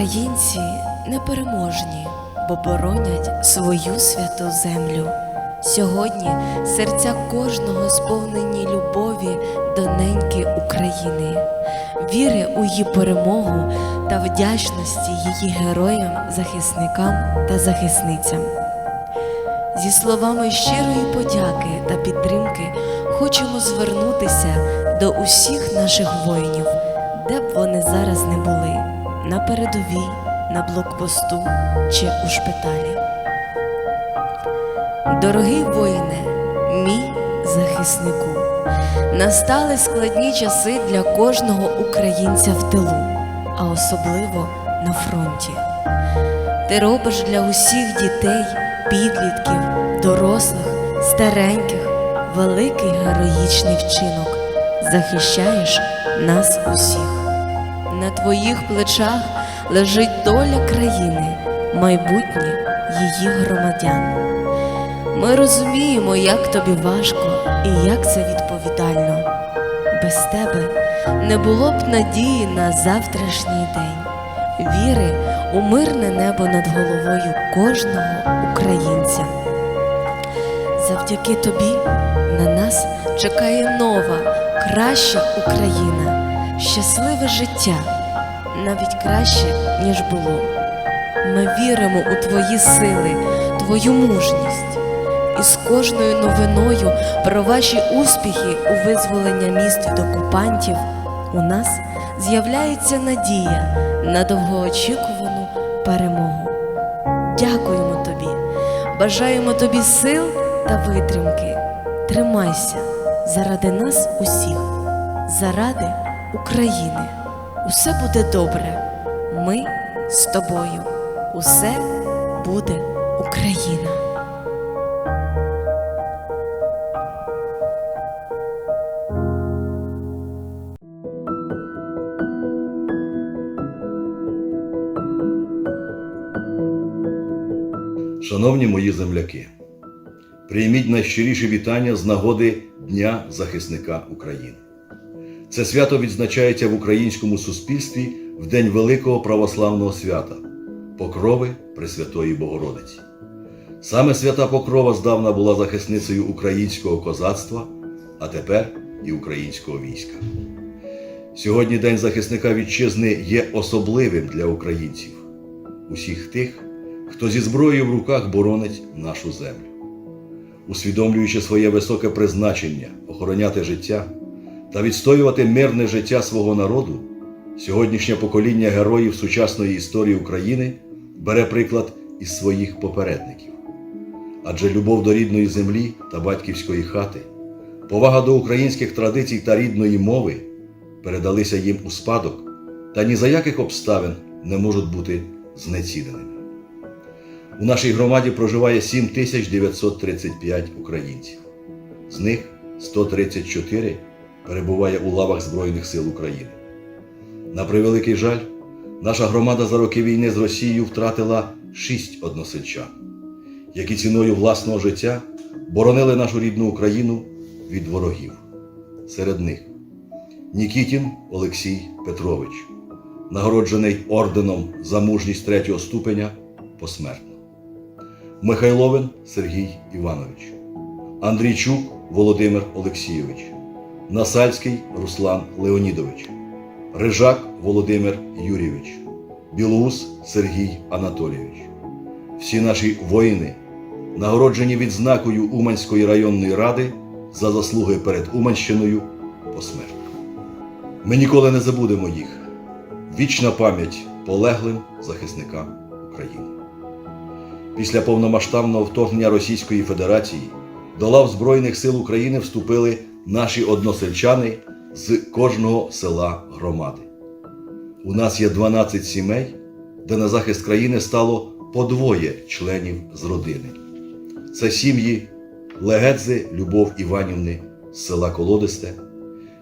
Українці непереможні, бо боронять свою святу землю. Сьогодні серця кожного сповнені любові до неньки України, віри у її перемогу та вдячності її героям, захисникам та захисницям. Зі словами щирої подяки та підтримки хочемо звернутися до усіх наших воїнів, де б вони зараз не були, на передовій, на блокпосту чи у шпиталі. Дорогий воїне, мій захиснику, настали складні часи для кожного українця в тилу, а особливо на фронті. Ти робиш для усіх дітей, підлітків, дорослих, стареньких великий героїчний вчинок. Захищаєш нас усіх. На твоїх плечах лежить доля країни, майбутнє її громадян. Ми розуміємо, як тобі важко і як це відповідально. Без тебе не було б надії на завтрашній день, віри у мирне небо над головою кожного українця. Завдяки тобі на нас чекає нова, краща Україна, щасливе життя, навіть краще, ніж було. Ми віримо у твої сили, твою мужність. І з кожною новиною про ваші успіхи у визволення міст від окупантів у нас з'являється надія на довгоочікувану перемогу. Дякуємо тобі, бажаємо тобі сил та витримки. Тримайся заради нас усіх, заради України. Усе буде добре. Ми з тобою. Усе буде Україна. Шановні мої земляки, прийміть найщиріші вітання з нагоди Дня захисника України. Це свято відзначається в українському суспільстві в День Великого православного свята Покрови Пресвятої Богородиці. Саме свята Покрова здавна була захисницею українського козацтва, а тепер і українського війська. Сьогодні День захисника вітчизни є особливим для українців, усіх тих, хто зі зброєю в руках боронить нашу землю. Усвідомлюючи своє високе призначення охороняти життя та відстоювати мирне життя свого народу, сьогоднішнє покоління героїв сучасної історії України бере приклад із своїх попередників. Адже любов до рідної землі та батьківської хати, повага до українських традицій та рідної мови передалися їм у спадок та ні за яких обставин не можуть бути знеціненими. У нашій громаді проживає 7935 українців. З них 134 перебуває у лавах Збройних сил України. На превеликий жаль, наша громада за роки війни з Росією втратила шість односельчан, які ціною власного життя боронили нашу рідну Україну від ворогів. Серед них Нікітін Олексій Петрович, нагороджений орденом за мужність третього ступеня посмертно. Михайловин Сергій Іванович, Андрійчук Володимир Олексійович, Насальський Руслан Леонідович, Рижак Володимир Юрійович, Білоус Сергій Анатолійович. Всі наші воїни нагороджені відзнакою Уманської районної ради за заслуги перед Уманщиною посмертно. Ми ніколи не забудемо їх. Вічна пам'ять полеглим захисникам України. Після повномасштабного вторгнення Російської Федерації до лав Збройних сил України вступили наші односельчани з кожного села громади. У нас є 12 сімей, де на захист країни стало по двоє членів з родини. Це сім'ї Легедзи Любов Іванівни з села Колодисте,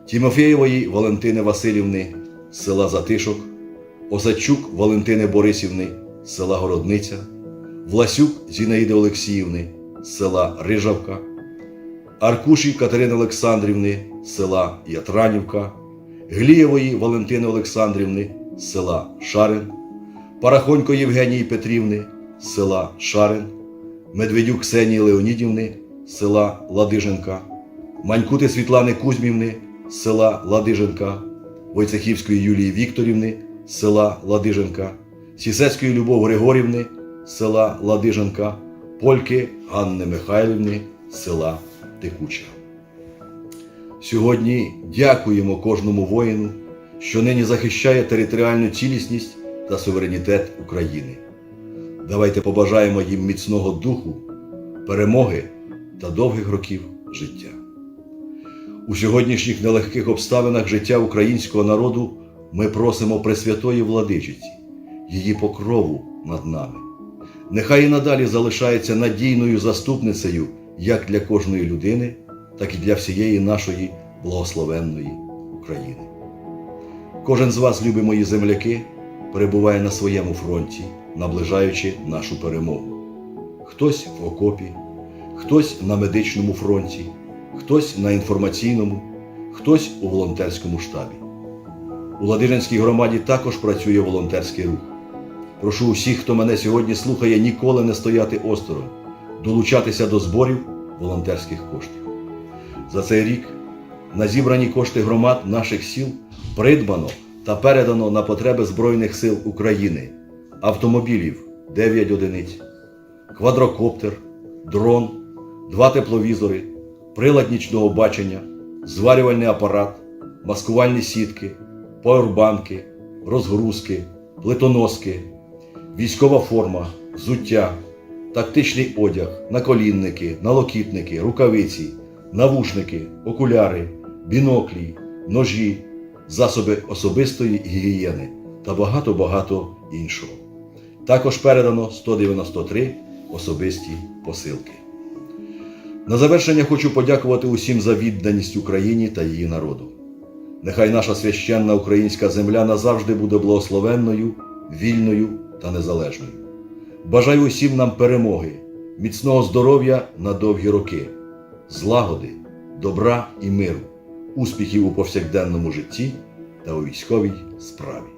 Тімофєєвої Валентини Васильівни з села Затишок, Осадчук Валентини Борисівни з села Городниця. Власюк Зінаїди Олексіївни з села Рижавка, Аркуші Катерини Олександрівни села Ятранівка, Глієвої Валентини Олександрівни села Шарин, Парахонько Євгенії Петрівни села Шарин, Медведюк Ксенії Леонідівни села Ладиженка, Манькути Світлани Кузьмівни села Ладиженка, Войцехівської Юлії Вікторівни села Ладиженка, Сісецької Любов Григорівни села Ладиженка, Польки Ганни Михайлівни села Текуча. Сьогодні дякуємо кожному воїну, що нині захищає територіальну цілісність та суверенітет України. Давайте побажаємо їм міцного духу, перемоги та довгих років життя. У сьогоднішніх нелегких обставинах життя українського народу ми просимо Пресвятої Владичиці, її покрову над нами. Нехай і надалі залишається надійною заступницею як для кожної людини, так і для всієї нашої благословенної України. Кожен з вас, любі мої земляки, перебуває на своєму фронті, наближаючи нашу перемогу. Хтось в окопі, хтось на медичному фронті, хтось на інформаційному, хтось у волонтерському штабі. У Ладижинській громаді також працює волонтерський рух. Прошу усіх, хто мене сьогодні слухає, ніколи не стояти осторонь, долучатися до зборів волонтерських коштів. За цей рік на зібрані кошти громад наших сіл придбано та передано на потреби Збройних сил України автомобілів 9 одиниць, квадрокоптер, дрон, два тепловізори, прилад нічного бачення, зварювальний апарат, маскувальні сітки, пауербанки, розгрузки, плитоноски, військова форма, взуття, тактичний одяг, наколінники, налокітники, рукавиці, навушники, окуляри, біноклі, ножі, засоби особистої гігієни та багато-багато іншого. Також передано 193 особисті посилки. На завершення хочу подякувати усім за відданість Україні та її народу. Нехай наша священна українська земля назавжди буде благословенною, вільною та незалежною. Бажаю усім нам перемоги, міцного здоров'я на довгі роки, злагоди, добра і миру, успіхів у повсякденному житті та у військовій справі.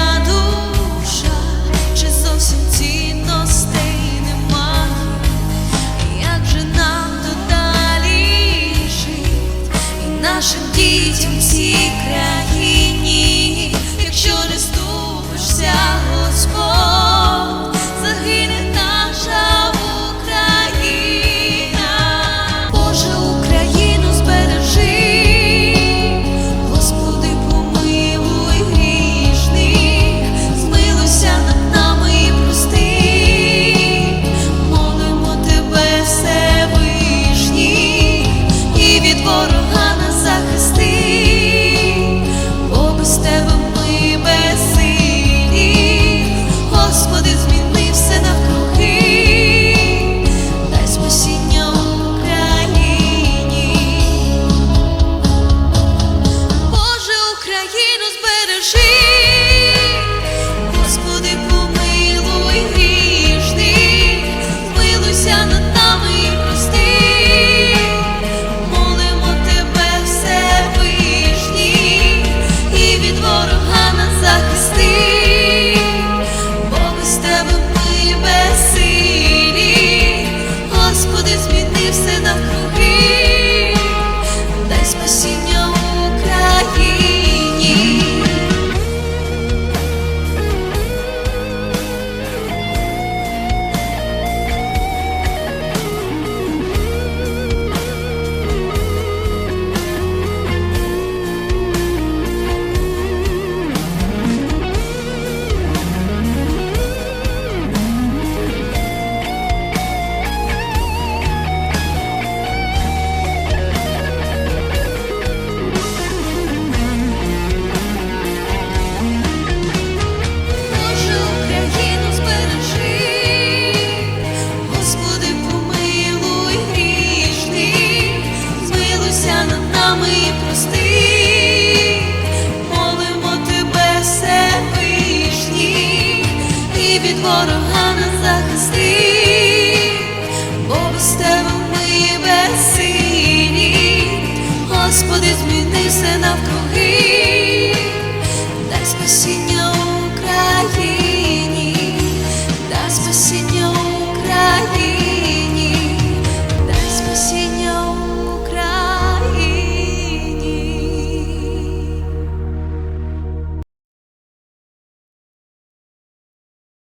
дітям всі цій